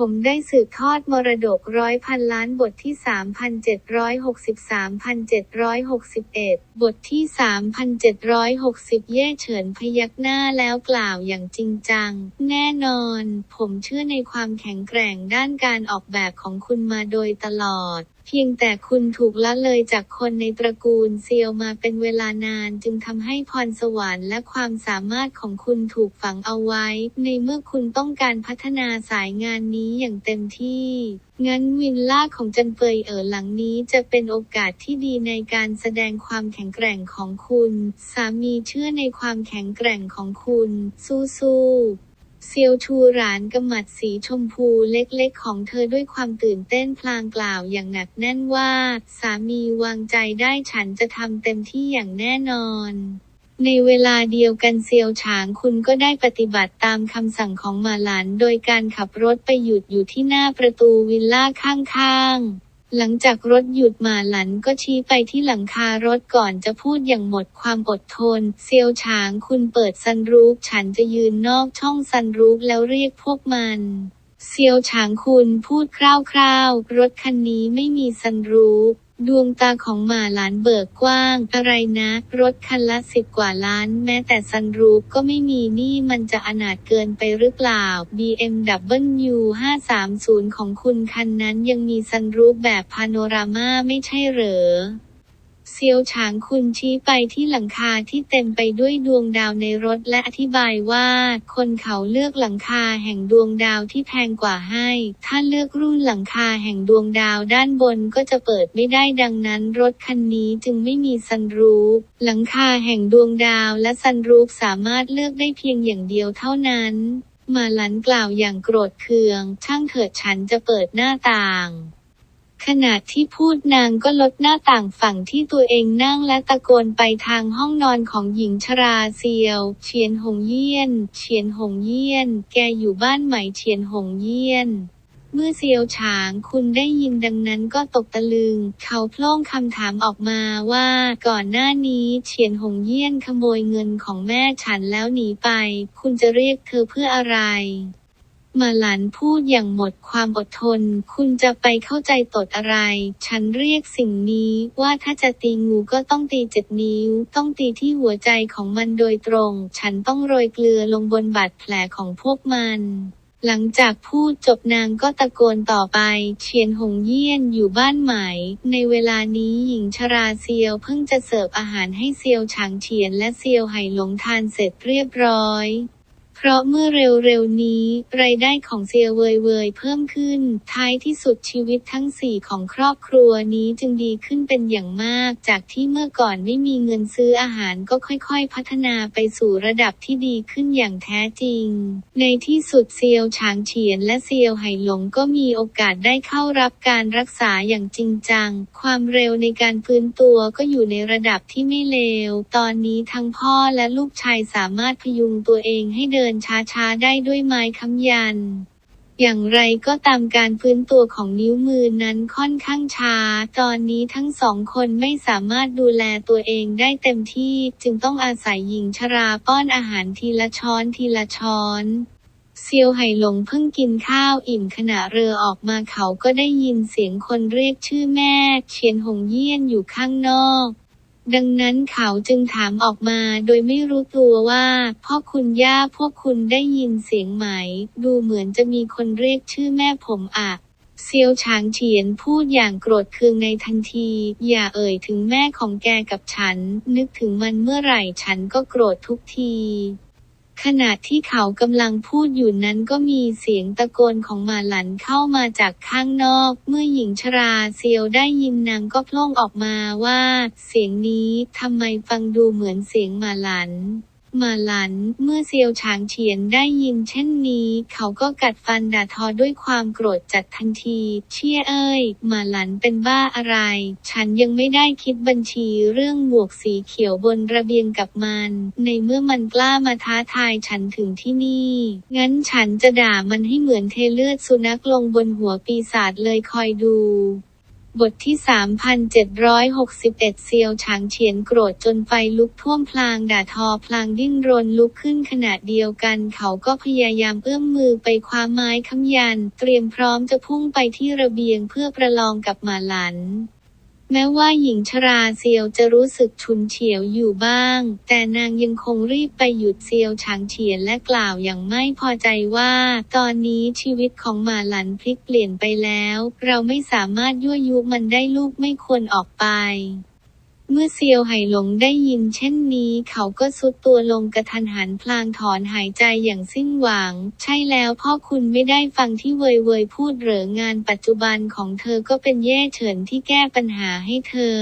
ผมได้สืบทอดมรดกร้อยพันล้านบทที่ 3,763,761 บทที่ 3,760 เย่เฉินพยักหน้าแล้วกล่าวอย่างจริงจัง แน่นอน ผมเชื่อในความแข็งแกร่งด้านการออกแบบของคุณมาโดยตลอด เพียงแต่คุณถูกละเลยจากคนในตระกูลเซียวมาเป็นเวลานานจึงทำให้พรสวรรค์และความสามารถของคุณถูกฝังเอาไว้ ในเมื่อคุณต้องการพัฒนาสายงานนี้อย่างเต็มที่ งั้นวินล่าของจันเฟยเอ๋อหลังนี้จะเป็นโอกาสที่ดีในการแสดงความแข็งแกร่งของคุณ สามีเชื่อในความแข็งแกร่งของคุณ สู้ๆ เซียวชูหรานกำมัดสีชมพูเล็กๆ ของเธอด้วยความตื่นเต้นพลางกล่าวอย่างหนักแน่นว่า สามีวางใจได้ฉันจะทำเต็มที่อย่างแน่นอนในเวลาเดียวกันเซียวฉางคุณก็ได้ปฏิบัติตามคำสั่งของมาหลาน โดยการขับรถไปหยุดอยู่ที่หน้าประตูวิลล่าข้างๆ หลังจากรถหยุดหมาหลันก็ชี้ไปที่หลังคารถก่อนจะพูดอย่างหมดความอดทน เซียวฉางคุณเปิดซันรูฟฉันจะยืนนอกช่องซันรูฟแล้วเรียกพวกมันเซียวฉางคุณพูดคร่าวๆ รถคันนี้ไม่มีซันรูฟ ดวงตาของหมาหลานเบิกกว้าง อะไรนะ รถคันละสิบกว่าล้าน แม้แต่ซันรูฟก็ไม่มีนี่มันจะอนาถเกินไปหรือเปล่า BMW 530 ของคุณคันนั้นยังมีซันรูฟแบบพาโนรามาไม่ใช่เหรอ เซียวฉางคุณชี้ไปที่หลังคาที่เต็มไปด้วยดวงดาวในรถและอธิบายว่า คนเขาเลือกหลังคาแห่งดวงดาวที่แพงกว่าให้ ถ้าเลือกรุ่นหลังคาแห่งดวงดาวด้านบนก็จะเปิดไม่ได้ดังนั้น รถคันนี้จึงไม่มีซันรูฟหลังคาแห่งดวงดาวและซันรูฟสามารถเลือกได้เพียงอย่างเดียวเท่านั้นมาหลันกล่าวอย่างโกรธเคือง ช่างเถิดฉันจะเปิดหน้าต่าง ขณะที่พูดนางก็ลดหน้าต่างฝั่งที่ตัวเองนั่งและตะโกนไปทางห้องนอนของหญิงชราเซียว เฉียนหงเยี่ยน เฉียนหงเยี่ยน แกอยู่บ้านไหมเฉียนหงเยี่ยน เมื่อเซียวฉางคุณได้ยินดังนั้นก็ตกตะลึง เขาโพล่งคำถามออกมาว่าก่อนหน้านี้เฉียนหงเยี่ยนขโมยเงินของแม่ฉันแล้วหนีไป คุณจะเรียกเธอเพื่ออะไร มาหลานพูดอย่างหมดความอดทน คุณจะไปเข้าใจตดอะไร ฉันเรียกสิ่งนี้ว่าถ้าจะตีงูก็ต้องตีเจ็ดนิ้ว ต้องตีที่หัวใจของมันโดยตรง ฉันต้องโรยเกลือลงบนบาดแผลของพวกมันหลังจากพูดจบนางก็ตะโกนต่อไปเฉียนหงเยี่ยนอยู่บ้านไหม ในเวลานี้หญิงชราเซียวเพิ่งจะเสิร์ฟอาหารให้เซียวฉางเฉียนและเซียวไหหลงทานเสร็จเรียบร้อย ราะเมื่อเร็วๆนี้ รายได้ของเซียเวยเวยเพิ่มขึ้น ท้ายที่สุดชีวิตทั้งสี่ของครอบครัวนี้จึงดีขึ้นเป็นอย่างมาก จากที่เมื่อก่อนไม่มีเงินซื้ออาหารก็ค่อยๆ พัฒนาไปสู่ระดับที่ดีขึ้นอย่างแท้จริง ในที่สุดเซียวฉางเฉียนและเซียวไหหลงก็มีโอกาสได้เข้ารับการรักษาอย่างจริงจัง ความเร็วในการฟื้นตัวก็อยู่ในระดับที่ไม่เลว ตอนนี้ทั้งพ่อและลูกชายสามารถพยุงตัวเองให้เดินช้าๆ ได้ด้วยไม้ค้ำยัน อย่างไรก็ตามการฟื้นตัวของนิ้วมือนั้นค่อนข้างช้า ตอนนี้ทั้งสองคนไม่สามารถดูแลตัวเองได้เต็มที่จึงต้องอาศัยหญิงชราป้อนอาหารทีละช้อนทีละช้อนเซียวไหหลงเพิ่งกินข้าวอิ่มขณะเรือออกมาเขาก็ได้ยินเสียงคนเรียกชื่อแม่ เชียนหงเยี่ยนอยู่ข้างนอก ดังนั้นเขาจึงถามออกมาโดยไม่รู้ตัวว่า พ่อคุณย่าพวกคุณได้ยินเสียงไหม ดูเหมือนจะมีคนเรียกชื่อแม่ผมอะเซียวฉางเฉียนพูดอย่างโกรธเคืองในทันที อย่าเอ่ยถึงแม่ของแกกับฉัน นึกถึงมันเมื่อไหร่ฉันก็โกรธทุกที ขณะที่เขากำลังพูดอยู่นั้นก็มีเสียงตะโกนของหมาหลันเข้ามาจากข้างนอก เมื่อหญิงชราเซียวได้ยินนางก็โพล่งออกมาว่า เสียงนี้ทำไมฟังดูเหมือนเสียงหมาหลัน มาหลัน เมื่อเซียวฉางเฉียนได้ยินเช่นนี้ เขาก็กัดฟันด่าทอด้วยความโกรธจัดทันที เชี่ยเอ้ย มาหลันเป็นบ้าอะไร ฉันยังไม่ได้คิดบัญชีเรื่องหมวกสีเขียวบนระเบียงกับมัน ในเมื่อมันกล้ามาท้าทายฉันถึงที่นี่ งั้นฉันจะด่ามันให้เหมือนเทเลือดสุนัขลงบนหัวปีศาจเลยคอยดู บทที่ 3,761 เซียวฉางเฉียนโกรธจนไฟลุกท่วมพลางด่าทอพลางดิ้นรนลุกขึ้นขณะเดียวกัน เขาก็พยายามเอื้อมมือไปคว้าไม้ค้ำยัน เตรียมพร้อมจะพุ่งไปที่ระเบียงเพื่อประลองกับหมาหลัน แม้ว่าหญิงชราเซียวจะรู้สึกฉุนเฉียวอยู่บ้าง แต่นางยังคงรีบไปหยุดเซียวฉางเฉียนและกล่าวอย่างไม่พอใจว่า ตอนนี้ชีวิตของหมาหลันพลิกเปลี่ยนไปแล้ว เราไม่สามารถยั่วยุมันได้ลูกไม่ควรออกไป เมื่อเซียวไหหลงได้ยินเช่นนี้ เขาก็สุดตัวลงกระทันหันพลางถอนหายใจอย่างสิ้นหวัง ใช่แล้วพ่อคุณไม่ได้ฟังที่เวยเวยพูดเหรองานปัจจุบันของเธอก็เป็นแย่เฉินที่แก้ปัญหาให้เธอ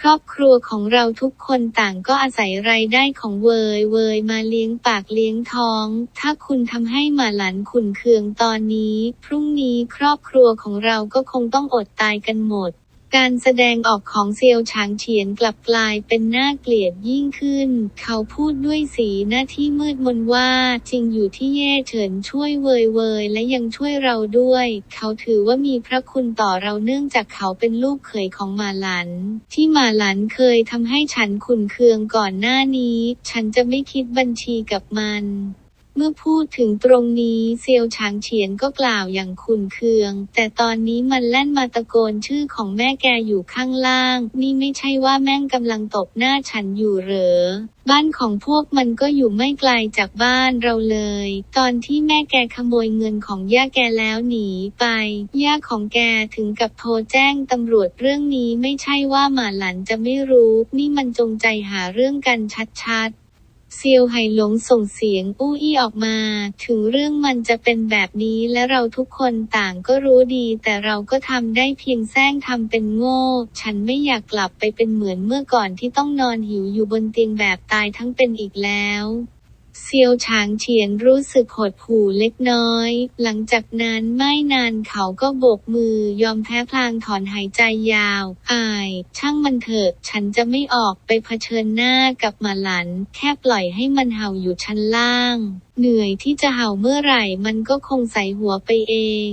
ครอบครัวของเราทุกคนต่างก็อาศัยรายได้ของเวยเวยมาเลี้ยงปากเลี้ยงท้อง ถ้าคุณทำให้หมาหลันขุนเคืองตอนนี้ พรุ่งนี้ครอบครัวของเราก็คงต้องอดตายกันหมด การแสดงออกของเซียวฉางเฉียนกลับกลายเป็นน่าเกลียดยิ่งขึ้น เขาพูดด้วยสีหน้าที่มืดมนว่าจริงอยู่ที่เย่เฉินช่วยเวยเวยและยังช่วยเราด้วย เขาถือว่ามีพระคุณต่อเราเนื่องจากเขาเป็นลูกเขยของมาหลัน ที่มาหลันเคยทำให้ฉันขุนเคืองก่อนหน้านี้ ฉันจะไม่คิดบัญชีกับมัน เมื่อพูดถึงตรงนี้เซียวฉางเฉียนก็กล่าวอย่างขุนเคือง แต่ตอนนี้มันแล่นมาตะโกนชื่อของแม่แกอยู่ข้างล่าง นี่ไม่ใช่ว่าแม่งกำลังตบหน้าฉันอยู่เหรอ บ้านของพวกมันก็อยู่ไม่ไกลจากบ้านเราเลย ตอนที่แม่แกขโมยเงินของย่าแกแล้วหนีไปย่าของแกถึงกับโทรแจ้งตำรวจเรื่องนี้ไม่ใช่ว่าหมาหลันจะไม่รู้ นี่มันจงใจหาเรื่องกันชัดๆ เซียวไหหลงส่งเสียงอู้อี้ออกมา ถึงเรื่องมันจะเป็นแบบนี้และเราทุกคนต่างก็รู้ดี แต่เราก็ทำได้เพียงแซงทำเป็นโง่ ฉันไม่อยากกลับไปเป็นเหมือนเมื่อก่อนที่ต้องนอนหิวอยู่บนเตียงแบบตายทั้งเป็นอีกแล้ว เซียวฉางเฉียนรู้สึกหดหู่เล็กน้อย หลังจากนั้นไม่นานเขาก็โบกมือยอมแพ้พลางถอนหายใจยาว อาย ช่างมันเถอะ ฉันจะไม่ออกไปเผชิญหน้ากับมาหลัน แค่ปล่อยให้มันเห่าอยู่ชั้นล่าง เหนื่อยที่จะเห่าเมื่อไหร่มันก็คงใส่หัวไปเอง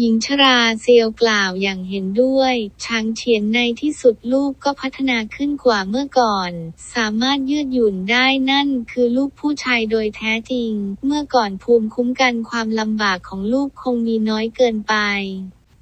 หญิงชราเซียวกล่าวอย่างเห็นด้วย ช้างเฉียนในที่สุดลูกก็พัฒนาขึ้นกว่าเมื่อก่อน สามารถยืดหยุ่นได้นั่นคือลูกผู้ชายโดยแท้จริง เมื่อก่อนภูมิคุ้มกันความลำบากของลูกคงมีน้อยเกินไป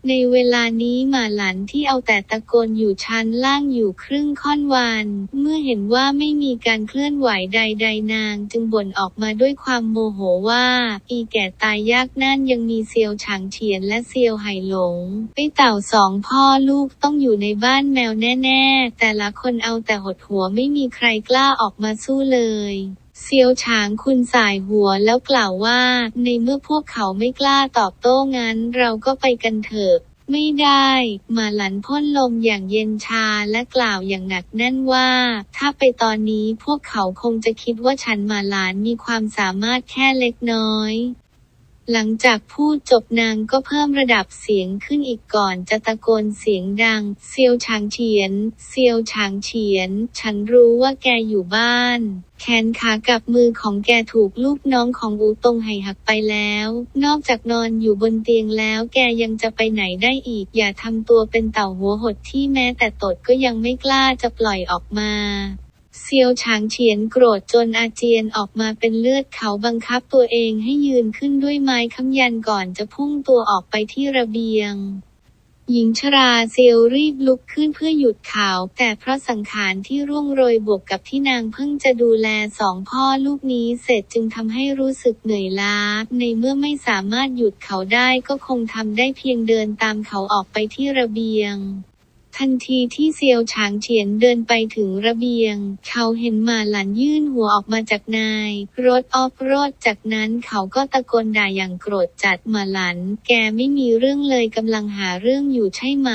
ในเวลานี้หมาหลันที่เอาแต่ตะโกนอยู่ชั้นล่างอยู่ครึ่งค่อนวันเมื่อเห็นว่าไม่มีการเคลื่อนไหวใด ๆ นาง จึงบ่นออกมาด้วยความโมโหว่า อีแก่ตายยากนั่นยังมีเซียวฉางเฉียนและเซียวไหหลงไอ้เต่าสองพ่อลูกต้องอยู่ในบ้านแมวแน่ ๆ แต่ละคนเอาแต่หดหัวไม่มีใครกล้าออกมาสู้เลย เซียวฉางคุณสายหัวแล้วกล่าวว่า ในเมื่อพวกเขาไม่กล้าตอบโต้งั้น เราก็ไปกันเถอะไม่ได้ มาหลันพ่นลมอย่างเย็นชาและกล่าวอย่างหนักแน่นว่า ถ้าไปตอนนี้พวกเขาคงจะคิดว่าฉันมาหลานมีความสามารถแค่เล็กน้อย หลังจากพูดจบนางก็เพิ่มระดับเสียงขึ้นอีกก่อนจะตะโกนเสียงดัง เซียวฉางเฉียน เซียวฉางเฉียน ฉันรู้ว่าแกอยู่บ้าน แขนขากับมือของแกถูกลูกน้องของอูตงไห่หักไปแล้ว นอกจากนอนอยู่บนเตียงแล้วแกยังจะไปไหนได้อีก อย่าทำตัวเป็นเต่าหัวหดที่แม้แต่ตดก็ยังไม่กล้าจะปล่อยออกมา เซียวฉางเฉียนโกรธจนอาเจียนออกมาเป็นเลือดเขาบังคับตัวเองให้ยืนขึ้นด้วยไม้ค้ำยันก่อนจะพุ่งตัวออกไปที่ระเบียง หญิงชราเซียวรีบลุกขึ้นเพื่อหยุดขาวแต่เพราะสังขารที่ร่วงโรยบวกกับที่นางเพิ่งจะดูแลสองพ่อลูกนี้เสร็จจึงทำให้รู้สึกเหนื่อยล้า ในเมื่อไม่สามารถหยุดเขาได้ก็คงทำได้เพียงเดินตามเขาออกไปที่ระเบียง ทันทีที่เซียวฉางเฉียนเดินไปถึงระเบียง เขาเห็นหมาหลันยื่นหัวออกมาจากนาย รถออฟโรดจากนั้นเขาก็ตะโกนด่าอย่างโกรธจัดหมาหลัน แกไม่มีเรื่องเลยกำลังหาเรื่องอยู่ใช่ไหม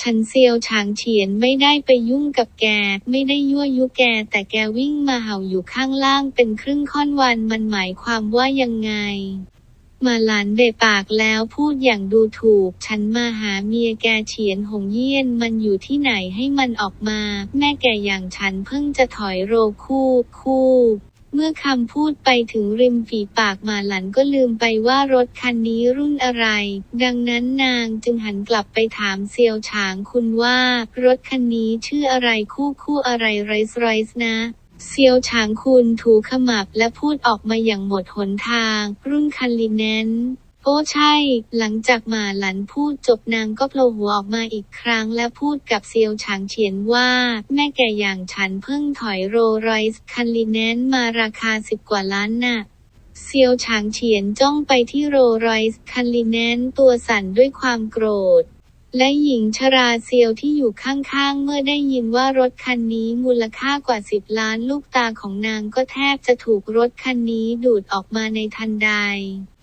ฉันเซียวฉางเฉียนไม่ได้ไปยุ่งกับแก ไม่ได้ยั่วยุแก แต่แกวิ่งมาเห่าอยู่ข้างล่างเป็นครึ่งค่อนวันมันหมายความว่ายังไง มาหลานเบะปากแล้วพูดอย่างดูถูก ฉันมาหาเมียแกเฉียนหงเยี่ยนมันอยู่ที่ไหนให้มันออกมา แม่แกอย่างฉันเพิ่งจะถอยโรคู่คู่เมื่อคำพูดไปถึงริมฝีปากมาหลันก็ลืมไปว่ารถคันนี้รุ่นอะไร ดังนั้นนางจึงหันกลับไปถามเซียวฉางคุณว่า รถคันนี้ชื่ออะไรคู่คู่อะไรไรส์ไรส์นะ เซียวฉางคุณถูขมับและพูดออกมาอย่างหมดหนทาง รุ่นคันลิเนนโอ้ใช่ หลังจากหมาหลันพูดจบนางก็โผล่หัวออกมาอีกครั้งและพูดกับเซียวฉางเฉียนว่า แม่แก่อย่างฉันเพิ่งถอยโรไรส์คันลิเนนมาราคาสิบกว่าล้านน่ะเซียวฉางเฉียนจ้องไปที่โรไรส์คันลิเนนตัวสั่นด้วยความโกรธ และหญิงชราเซียวที่อยู่ข้างๆ เมื่อได้ยินว่ารถคันนี้มูลค่ากว่าสิบล้านลูกตาของนางก็แทบจะถูกรถคันนี้ดูดออกมาในทันใด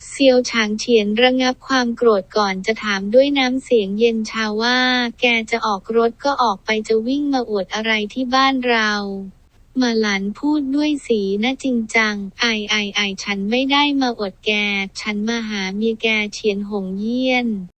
เซียวฉางเฉียนระงับความโกรธก่อนจะถามด้วยน้ำเสียงเย็นชาว่า แกจะออกรถก็ออกไปจะวิ่งมาอวดอะไรที่บ้านเรามาหลานพูดด้วยสีหน้าจริงจัง ไอไอไอฉันไม่ได้มาอวดแก ฉันมาหาเมียแกเฉียนหงเยี่ยน